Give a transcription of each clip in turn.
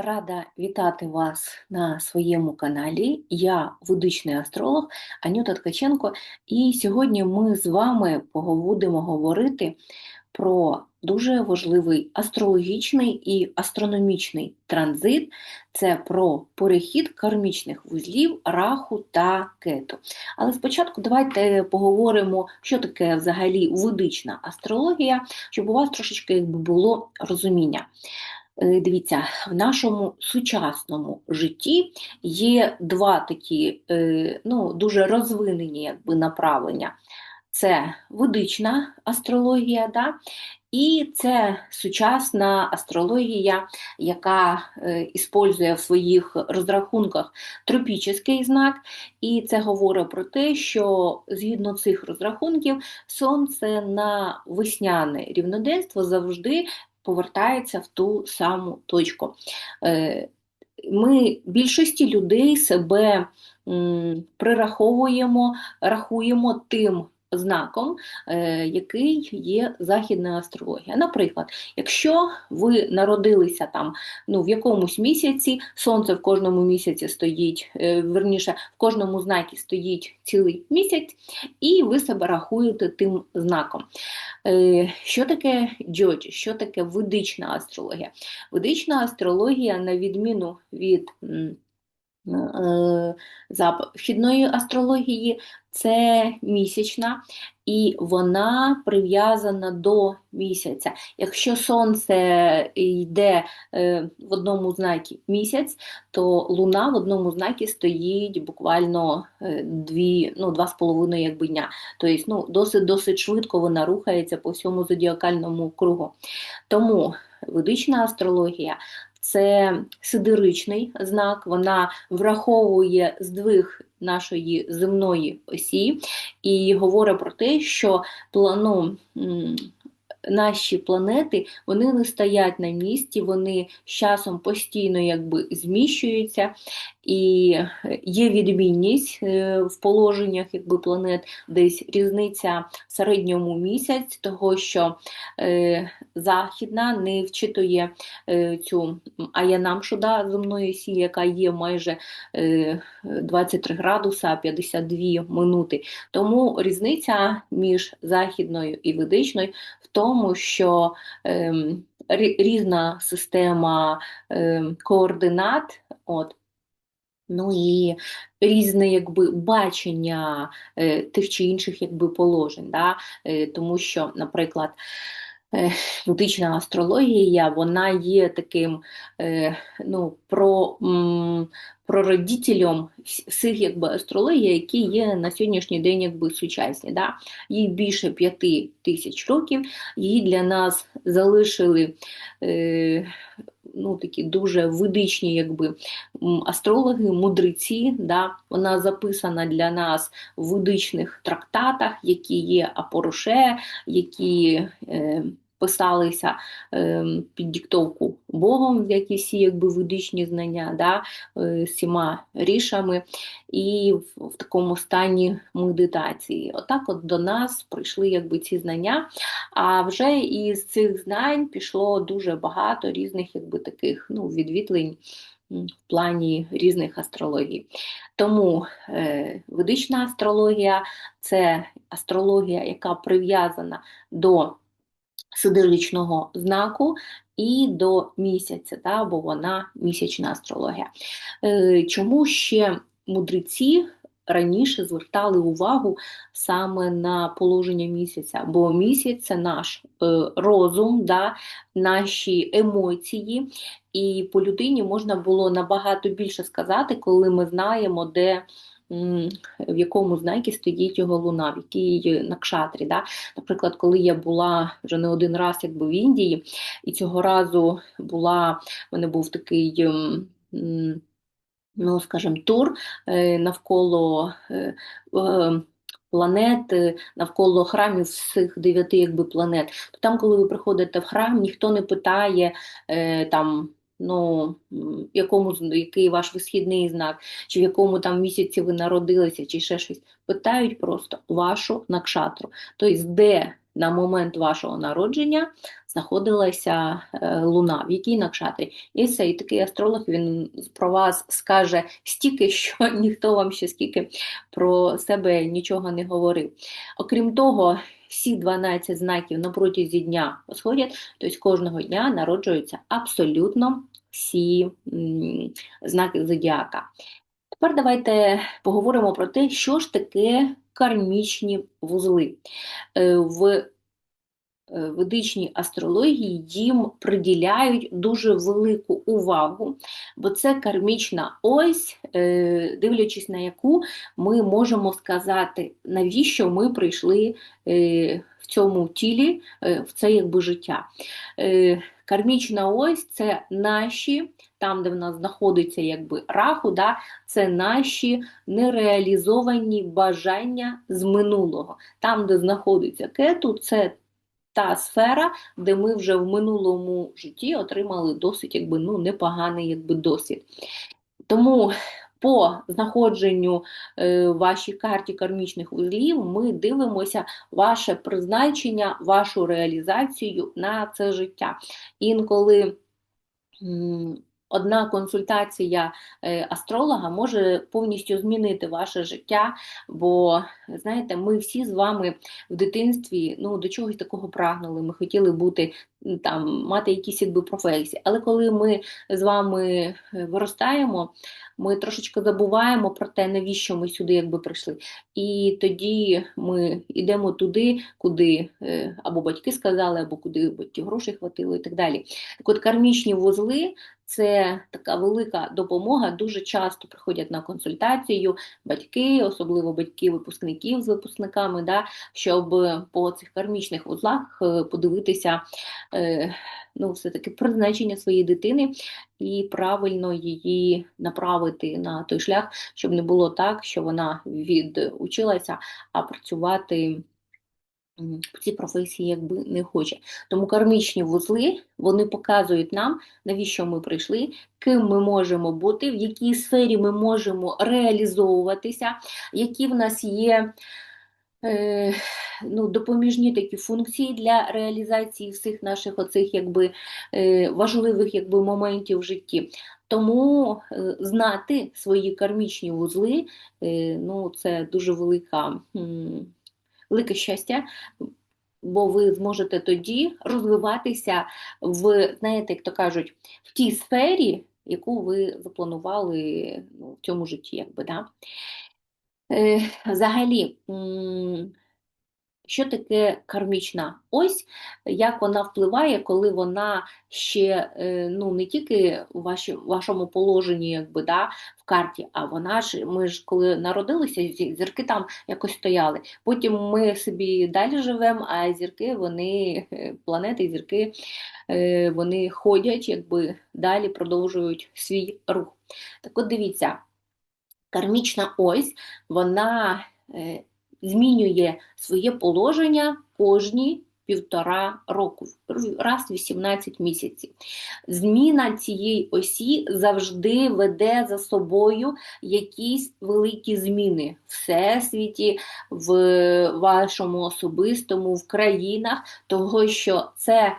Рада вітати вас на своєму каналі. Я ведичний астролог Анюта Ткаченко, і сьогодні ми з вами будемо говорити про дуже важливий астрологічний і астрономічний транзит. Це про перехід кармічних вузлів, раху та кету. Але спочатку давайте поговоримо, що таке взагалі ведична астрологія, щоб у вас трошечки було розуміння. Е, дивіться, в нашому сучасному житті є два такі е, ну, дуже розвинені якби, направлення. Це ведична астрологія, да? і це сучасна астрологія, яка е, іспользує в своїх розрахунках тропічний знак, і це говорить про те, що згідно цих розрахунків сонце на весняне рівноденство завжди повертається в ту саму точку. Е, ми більшості людей себе прираховуємо, рахуємо тим знаком, е, який є західна астрологія. Наприклад, якщо ви народилися там ну, в якомусь місяці, сонце в кожному місяці стоїть, е, верніше, в кожному знакі стоїть цілий місяць, і ви себе рахуєте тим знаком. Е, що таке джоджі, що таке ведична астрологія? Ведична астрологія, на відміну від західної астрології, це місячна, і вона прив'язана до місяця. Якщо сонце йде е, в одному знакі місяць, то луна в одному знакі стоїть буквально е, дві, ну, два з половиною якби дня. Тобто ну, досить досить швидко вона рухається по всьому зодіакальному кругу. Тому ведична астрологія це сидеричний знак, вона враховує здвиг нашої земної осі і говорить про те, що плану наші планети вони не стоять на місці, вони з часом постійно якби зміщуються, і є відмінність е, в положеннях якби, планет, десь різниця в середньому місяць, того що е, західна не вчитує е, цю аянамшу да, земної сі, яка є майже е, 23 градуса 52 минути. Тому різниця між західною і ведичною в тому, що ем, різна система ем, координат. От, Ну і різне якби бачення е, тих чи інших якби положень, Да? Е, тому що, наприклад, ведична астрологія вона є таким е, ну, про, м, всіх якби, астрологій, які є на сьогоднішній день якби, сучасні. Да? Їй більше п'яти тисяч років, її для нас залишили. Е, ну, такі дуже ведичні якби, астрологи, мудреці. Да? Вона записана для нас в ведичних трактатах, які є Апороше, які е, писалися е, під диктовку Богом, які всі якби, ведичні знання, да? е, всіма рішами, і в, такому стані медитації. Отак от до нас прийшли якби, ці знання. А вже із цих знань пішло дуже багато різних якби, таких ну, відвітлень. В плані різних астрологій. Тому е, ведична астрологія це астрологія, яка прив'язана до сидеричного знаку і до місяця, да, бо вона місячна астрологія. Е, чому ще мудреці раніше звертали увагу саме на положення місяця, бо місяць це наш е, розум, да, наші емоції, і по людині можна було набагато більше сказати, коли ми знаємо, де. В якому знакі стоїть його луна, в якій накшатрі. Да? Наприклад, коли я була вже не один раз якби в Індії, і цього разу була, в мене був такий ну, скажімо, тур е, навколо е, е, планет, навколо храмів всіх дев'яти якби, планет. То там, коли ви приходите в храм, ніхто не питає там. Ну, якому який ваш висхідний знак, чи в якому там місяці ви народилися, чи ще щось. Питають просто вашу накшатру. Тобто, де на момент вашого народження знаходилася е, луна, в якій накшатрі. І все, і такий астролог він про вас скаже стільки, що ніхто вам ще скільки про себе нічого не говорив. Окрім того, всі 12 знаків на протязі дня сходять, тобто кожного дня народжуються абсолютно всі знаки зодіака. Тепер давайте поговоримо про те, що ж таке кармічні вузли. Е, В ведичній астрології їм приділяють дуже велику увагу, бо це кармічна ось, е, дивлячись на яку ми можемо сказати, навіщо ми прийшли е, в цьому тілі, е, в це якби життя. Е, Кармічна ось це наші, там, де в нас знаходиться якби раху, да, це наші нереалізовані бажання з минулого. Там, де знаходиться кету, це та сфера, де ми вже в минулому житті отримали досить якби, ну, непоганий якби, досвід. Тому по знаходженню е, вашій карті кармічних вузлів ми дивимося ваше призначення, вашу реалізацію на це життя. Інколи одна консультація е, астролога може повністю змінити ваше життя, бо, знаєте, ми всі з вами в дитинстві ну, до чогось такого прагнули. Ми хотіли бути там, мати якісь якби професії. Але коли ми з вами е, виростаємо, ми трошечки забуваємо про те, навіщо ми сюди якби прийшли. І тоді ми йдемо туди, куди е, або батьки сказали, або куди батьків грошей хватило і так далі. Так от кармічні вузли це така велика допомога. Дуже часто приходять на консультацію батьки, особливо батьки випускників з випускниками, да, щоб по цих кармічних вузлах е, подивитися е, ну, все-таки призначення своєї дитини і правильно її направити на той шлях, щоб не було так, що вона відучилася, а працювати в цій професії якби не хоче. Тому кармічні вузли вони показують нам, навіщо ми прийшли, ким ми можемо бути, в якій сфері ми можемо реалізовуватися, які в нас є. е, Ну, допоміжні такі функції для реалізації всіх наших оцих якби, е, важливих якби, моментів в житті. Тому е, знати свої кармічні вузли е, ну, це дуже велика, м, велике щастя, бо ви зможете тоді розвиватися в, знаєте, як то кажуть, в тій сфері, яку ви запланували ну, в цьому житті. Якби, да? Е, Взагалі, що таке кармічна ось, як вона впливає, коли вона ще е, ну, не тільки ваші, вашому положенні, якби, да, в карті, а вона ж, ми ж коли народилися, зірки там якось стояли. Потім ми собі далі живемо, а зірки, вони, е, планети, зірки, е, вони ходять, якби далі продовжують свій рух. Так от дивіться, кармічна ось, вона змінює своє положення кожні півтора року, раз в 18 місяців. Зміна цієї осі завжди веде за собою якісь великі зміни в всесвіті, в вашому особистому, в країнах, того що це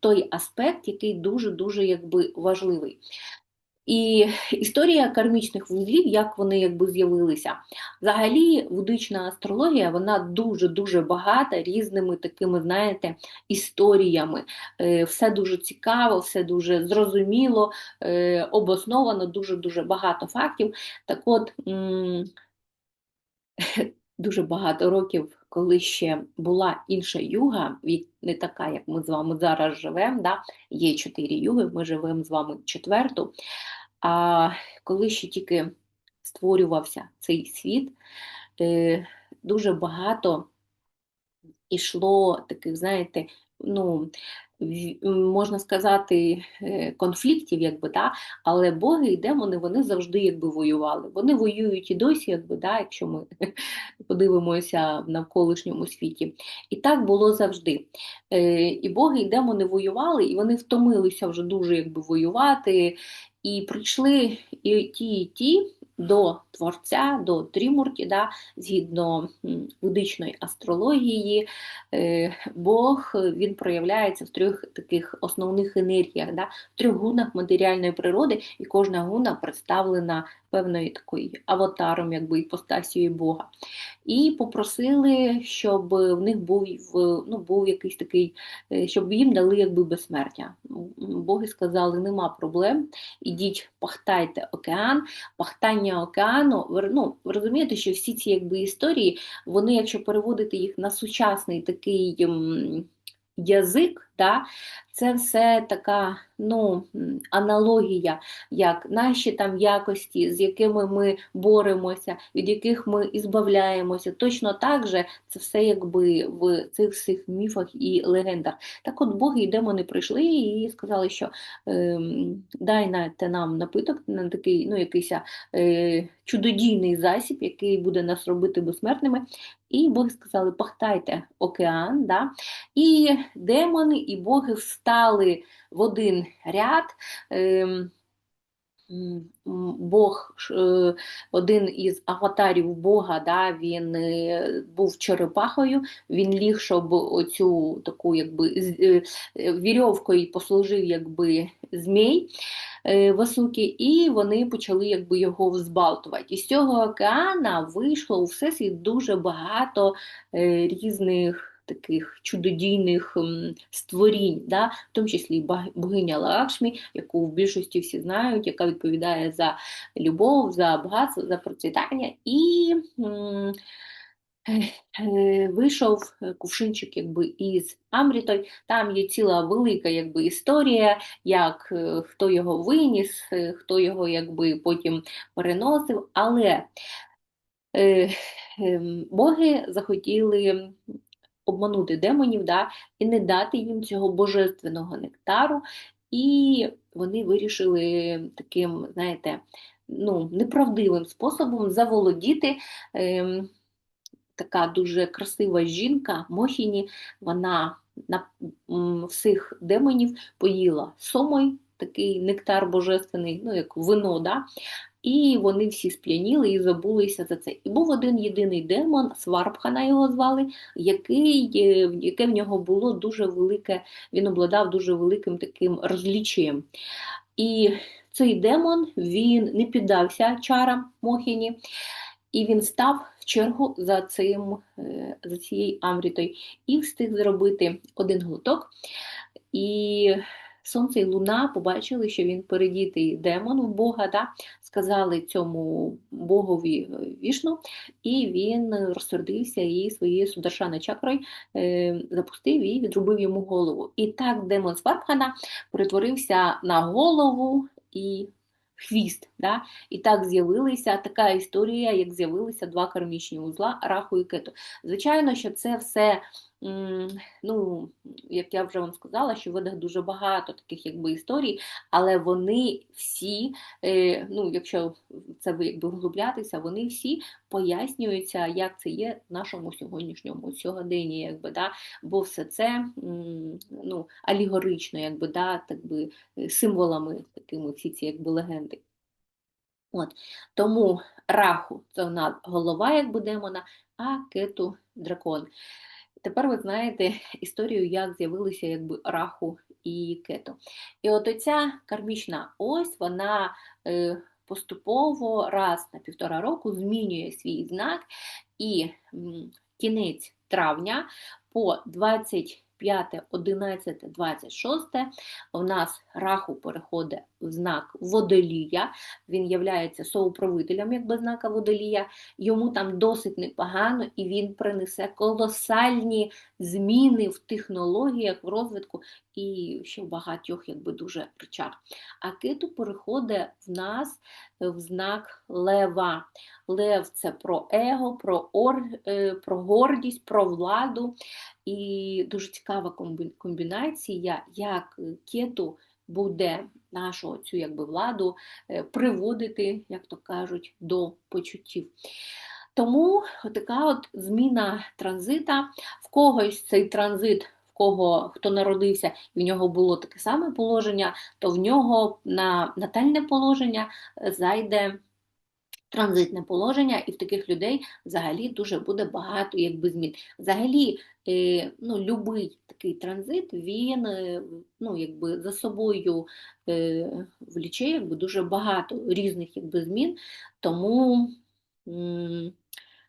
той аспект, який дуже-дуже якби важливий. І історія кармічних вузлів, як вони якби з'явилися. Взагалі, ведична астрологія, вона дуже-дуже багата різними такими, знаєте, історіями. Е, Все дуже цікаво, все дуже зрозуміло, е, обосновано, дуже-дуже багато фактів. Так от, дуже багато років, коли ще була інша юга, не така, як ми з вами зараз живемо, да? є чотири юги, ми живемо з вами четверту. А коли ще тільки створювався цей світ, е, дуже багато ішло таких, знаєте, ну, можна сказати, е, конфліктів, якби, да? але боги і демони вони завжди якби воювали. Вони воюють і досі, якби, да? якщо ми подивимося в навколишньому світі. І так було завжди. Е, І боги і демони воювали, і вони втомилися вже дуже якби, воювати. І прийшли і ті, і ті до Творця, до Трімурті, да, згідно ведичної астрології, е, Бог він проявляється в трьох таких основних енергіях, да, в трьох гунах матеріальної природи, і кожна гуна представлена певною такою аватаром, якби іпостасією Бога. І попросили, щоб в них був ну, був якийсь такий, е, щоб їм дали якби безсмертя. Боги сказали, нема проблем, ідіть, пахтайте океан, пахтання океану. Ну, розумієте, що всі ці якби історії, вони, якщо переводити їх на сучасний такий язик, да, це все така ну, аналогія, як наші там якості, з якими ми боремося, від яких ми ізбавляємося. Точно так же це все якби в цих всіх міфах і легендах. Так от боги і демони прийшли і сказали, що е, дайте нам напиток, на такий ну, якийсь е, чудодійний засіб, який буде нас робити безсмертними. І боги сказали, пахтайте океан. Да? І демони, і боги встали в один ряд. Ем, Бог, е, один із аватарів Бога, да, він е, був черепахою, він ліг, щоб оцю таку якби е, вірьовкою послужив якби змій Васуки, і вони почали якби його взбалтувати. І з цього океана вийшло у всесвіт дуже багато різних таких чудодійних створінь, да? в тому числі богиня Лакшмі, яку в більшості всі знають, яка відповідає за любов, за багатство, за процвітання. І е, Вийшов кувшинчик якби із Амрітой, там є ціла велика якби, історія, як е, хто його виніс, е, хто його якби, потім переносив. Але е, е, боги захотіли обманути демонів да, і не дати їм цього божественного нектару. І вони вирішили таким, знаєте, ну, неправдивим способом заволодіти. Е, Така дуже красива жінка Мохіні, вона на всіх демонів поїла сомой, такий нектар божественний, ну як вино, да? І вони всі сп'яніли і забулися за це. І був один єдиний демон, Сварбхана його звали, який, яке в нього було дуже велике, він обладав дуже великим таким розлічієм. І цей демон він не піддався чарам Мохіні, і він став в чергу за цим, е, за цією Амрітою і встиг зробити один глоток. І Сонце і Луна побачили, що він передітий демон у Бога, да? сказали цьому Богові е, вішну, і він розсердився і своєю сударшана чакрою е, запустив і відрубив йому голову. І так демон Сварбхана перетворився на голову і хвіст. Да? І так з'явилася така історія, як з'явилися два кармічні узла раху і кету. Звичайно, що це все ну, як я вже вам сказала, що в ведах дуже багато таких якби історій, але вони всі, е, ну, якщо це якби вглублятися, вони всі пояснюються, як це є в нашому сьогоднішньому сьогоденні, якби, да, бо все це ну, алігорично, якби, да, так би, е, символами такими всі ці якби легенди. От. Тому раху це у нас голова, як демона, а кету дракон. Тепер ви знаєте історію, як з'явилися якби раху і кето. І от оця кармічна ось, вона е, поступово раз на півтора року змінює свій знак, і кінець травня по 20 5, 11, 26 у нас раху переходить знак водолія, він являється соуправителем якби знака водолія, йому там досить непогано і він принесе колосальні зміни в технологіях, в розвитку і ще в багатьох якби дуже речах. А киту переходить в нас в знак лева. Лев це про его, про, ор, е, про гордість, про владу. І дуже цікава комбінація, як кету буде нашу цю якби, владу е, приводити, як то кажуть, до почуттів. Тому така от зміна транзита, в когось цей транзит, в кого хто народився, і в нього було таке саме положення, то в нього на натальне положення зайде транзитне положення, і в таких людей взагалі дуже буде багато якби змін. Взагалі, е, ну, любий такий транзит, він е, ну, якби за собою е, вліче якби, дуже багато різних якби, змін, тому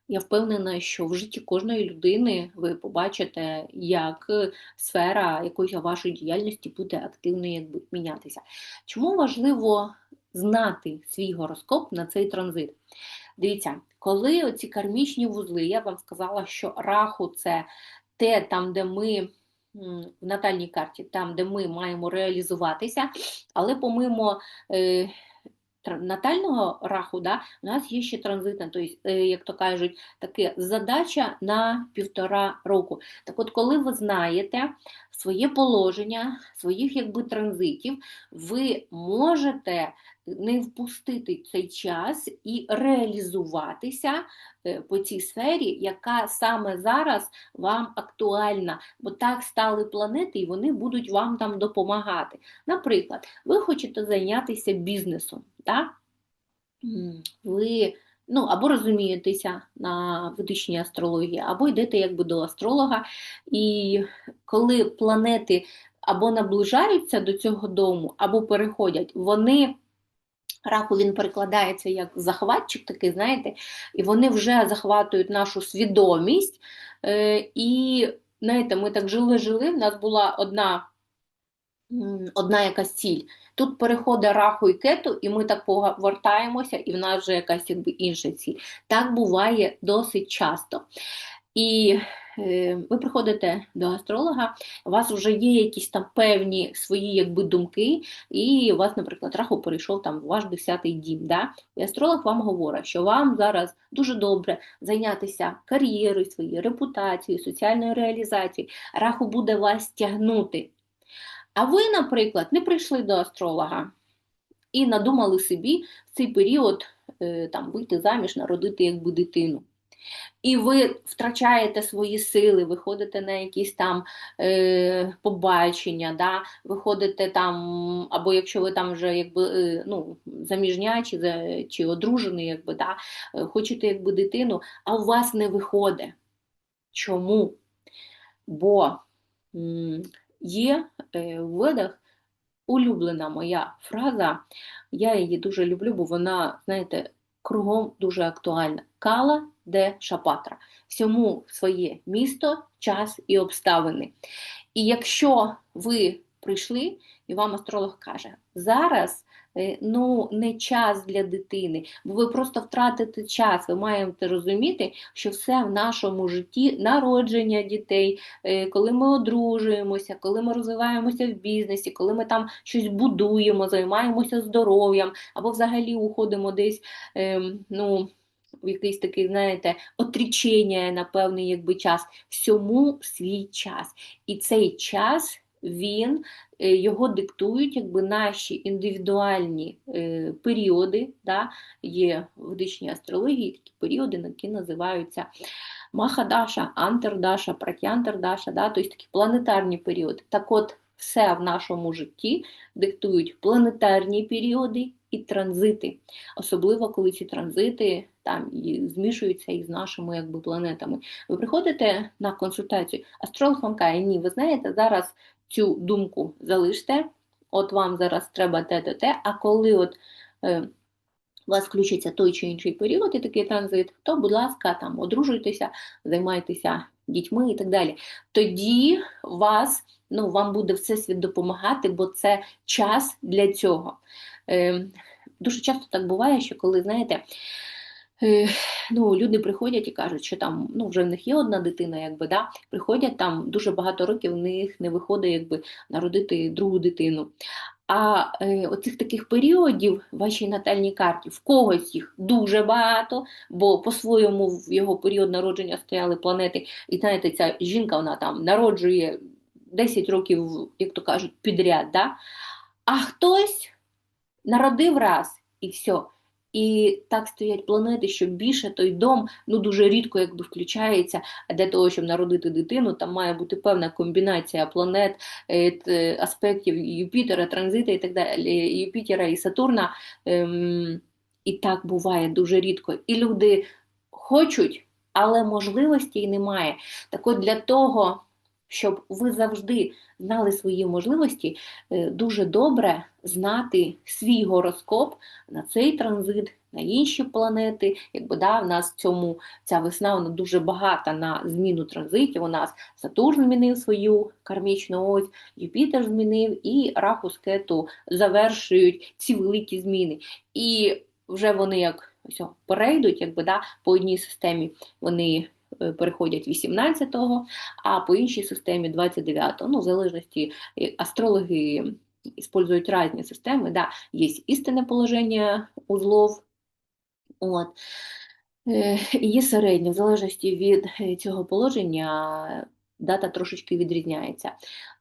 я впевнена, що в житті кожної людини ви побачите, як сфера якоїсь вашої діяльності буде активно якби, мінятися. Чому важливо знати свій гороскоп на цей транзит? Дивіться, коли оці кармічні вузли, я вам сказала, що раху це те, там, де ми в натальній карті, там, де ми маємо реалізуватися, але помимо е, натального раху, да, у нас є ще транзитна, тобто, як то кажуть, таке задача на півтора року. Так от, коли ви знаєте своє положення, своїх якби транзитів, ви можете не впустити цей час і реалізуватися е, по цій сфері, яка саме зараз вам актуальна, бо так стали планети, і вони будуть вам там допомагати. Наприклад, ви хочете зайнятися бізнесом, так? Ви ну, або розумієтеся на ведичній астрології, або йдете якби до астролога, і коли планети або наближаються до цього дому, або переходять, вони. Раку він перекладається як захватчик, такий, знаєте, і вони вже захватують нашу свідомість. Е, і, знаєте, ми так жили-жили, в нас була одна, одна якась ціль. Тут переходить раху і кету, і ми так повертаємося, і в нас вже якась якби інша ціль. Так буває досить часто. І е, ви приходите до астролога, у вас вже є якісь там певні свої якби, думки, і у вас, наприклад, раху перейшов там в ваш 10-й дім. Да? І астролог вам говорить, що вам зараз дуже добре зайнятися кар'єрою своєю, репутацією, соціальною реалізацією. Раху буде вас тягнути. А ви, наприклад, не прийшли до астролога і надумали собі в цей період е, там, вийти заміж, народити якби дитину. І ви втрачаєте свої сили, виходите на якісь там е, побачення, да? виходите там, або якщо ви там вже якби, е, ну, заміжня чи, чи одружений, якби, да? е, хочете якби дитину, а у вас не виходить. Чому? Бо м, є е, в ведах улюблена моя фраза, я її дуже люблю, бо вона, знаєте, кругом дуже актуальна. Кала де Шапатра. Всьому своє місто, час і обставини. І якщо ви прийшли, і вам астролог каже, зараз ну, не час для дитини, бо ви просто втратите час. Ви маєте розуміти, що все в нашому житті народження дітей, е, коли ми одружуємося, коли ми розвиваємося в бізнесі, коли ми там щось будуємо, займаємося здоров'ям, або взагалі уходимо десь. ем, ну, в якийсь такий, знаєте, отрічення на певний якби, час, всьому свій час. І цей час він е, його диктують якби наші індивідуальні е, періоди. Да? Є в ведичній астрології такі періоди, які називаються Махадаша, Антердаша, Пратянтердаша, да? тобто такі планетарні періоди. Так от, все в нашому житті диктують планетарні періоди і транзити. Особливо, коли ці транзити там і змішуються із нашими якби, планетами. Ви приходите на консультацію, астролог вам каже, ні, ви знаєте, зараз цю думку залиште, от вам зараз треба те, те, те, а коли от е, у вас включиться той чи інший період і такий транзит, то, будь ласка, там одружуйтеся, займайтеся дітьми і так далі. Тоді вас, ну, вам буде Всесвіт допомагати, бо це час для цього. Е, дуже часто так буває, що коли, знаєте, ну, люди приходять і кажуть, що там ну, вже в них є одна дитина, якби, да, приходять там дуже багато років, в них не виходить якби, народити другу дитину. А е, оцих таких періодів в вашій натальній карті в когось їх дуже багато, бо по-своєму в його період народження стояли планети, і знаєте, ця жінка вона там народжує 10 років, як то кажуть, підряд. Да? А хтось народив раз і все. І так стоять планети, що більше той дом ну дуже рідко якби включається. Для того, щоб народити дитину, там має бути певна комбінація планет, е, аспектів Юпітера, транзита і так далі, Юпітера і Сатурна. Ем, і так буває дуже рідко. І люди хочуть, але можливості немає. Так от для того, щоб ви завжди знали свої можливості, е, дуже добре знати свій гороскоп на цей транзит, на інші планети. Якби да, в нас в цьому ця весна вона дуже багата на зміну транзитів. У нас Сатурн змінив свою кармічну ось, Юпітер змінив, і Раху Кету завершують ці великі зміни. І вже вони як ось, перейдуть, якби да, по одній системі вони переходять 18-го, а по іншій системі 29-го. Ну, в залежності е, астрологи использують різні системи. Да, є істинне положення узлов, от. Е, Є середнє, в залежності від е, цього положення е, дата трошечки відрізняється.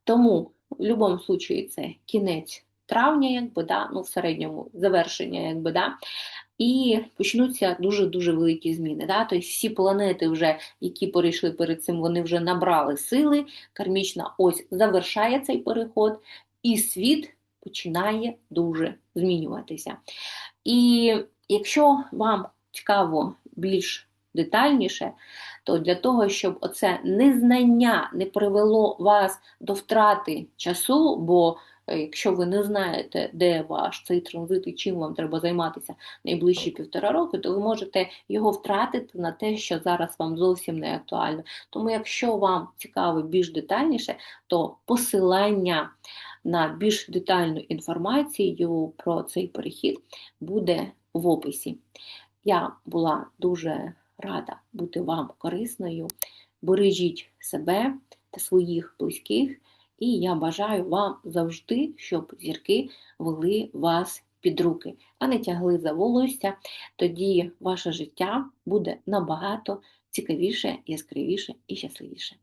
Тому в будь-якому випадку це кінець травня, якби, да, ну, в середньому завершення, якби, да, і почнуться дуже-дуже великі зміни. Да? Тобто всі планети, вже, які перейшли перед цим, вони вже набрали сили, кармічна ось завершає цей переход, і світ починає дуже змінюватися. І якщо вам цікаво більш детальніше, то для того, щоб оце незнання не привело вас до втрати часу, бо якщо ви не знаєте, де ваш цей транзит і чим вам треба займатися найближчі півтора року, то ви можете його втратити на те, що зараз вам зовсім не актуально. Тому, якщо вам цікаво більш детальніше, то посилання на більш детальну інформацію про цей перехід буде в описі. Я була дуже рада бути вам корисною. Бережіть себе та своїх близьких, і я бажаю вам завжди, щоб зірки вели вас під руки, а не тягли за волосся. Тоді ваше життя буде набагато цікавіше, яскравіше і щасливіше.